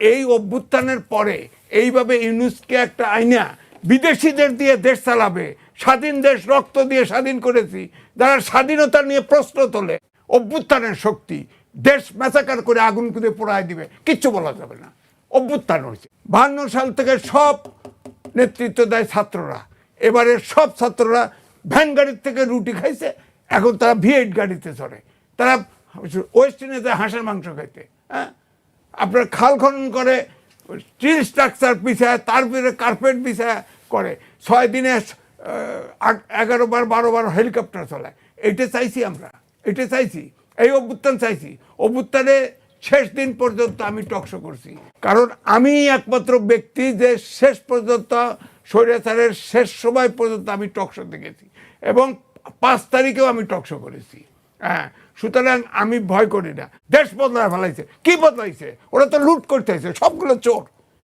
এই অভ্যুত্থানের পরে এইভাবে ইউনুসকে একটা আইনা বিদেশিদের দিয়ে দেশ চালাবে, স্বাধীন দেশ রক্ত দিয়ে স্বাধীন করেছি, যারা স্বাধীনতা নিয়ে প্রশ্ন তোলে, অভ্যুত্থানের শক্তি, দেশ ম্যাসাকার করে আগুন কুদে পোড়ায় দিবে, কিচ্ছু বলা যাবে না। অভ্যুত্থান হয়েছে। বাহান্ন সাল থেকে সব নেতৃত্ব দেয় ছাত্ররা। এবারে সব ছাত্ররা ভ্যান গাড়ির থেকে রুটি খাইছে, এখন তারা ভিএইট গাড়িতে চড়ে। তারা ওয়েস্ট যায় হাঁসের মাংস খাইতে হ্যাঁ? আপনার খাল খনন করে স্টিল স্ট্রাকচার পিছায়, তার ভিতরে কার্পেট পিছায় করে। ছয় দিনে এগারো বার, বারো বার হেলিকপ্টার চলায়। এইটা চাইছি আমরা এটা চাইছি, এই অভ্যুত্থান চাইছি। অভ্যুত্থানে শেষ দিন পর্যন্ত আমি টকশো করছি। কারণ আমি একমাত্র ব্যক্তি যে শেষ পর্যন্ত, স্বৈরাচারের শেষ সময় পর্যন্ত আমি টকশো দেখেছি। এবং পাঁচ তারিখেও আমি টকশো করেছি। হ্যাঁ সুতরাং আমি ভয় করি না। দেশ বদলায় ফেলাইছে। কি বদলাইছে? ওরা তো লুট করতে সবগুলো চোর।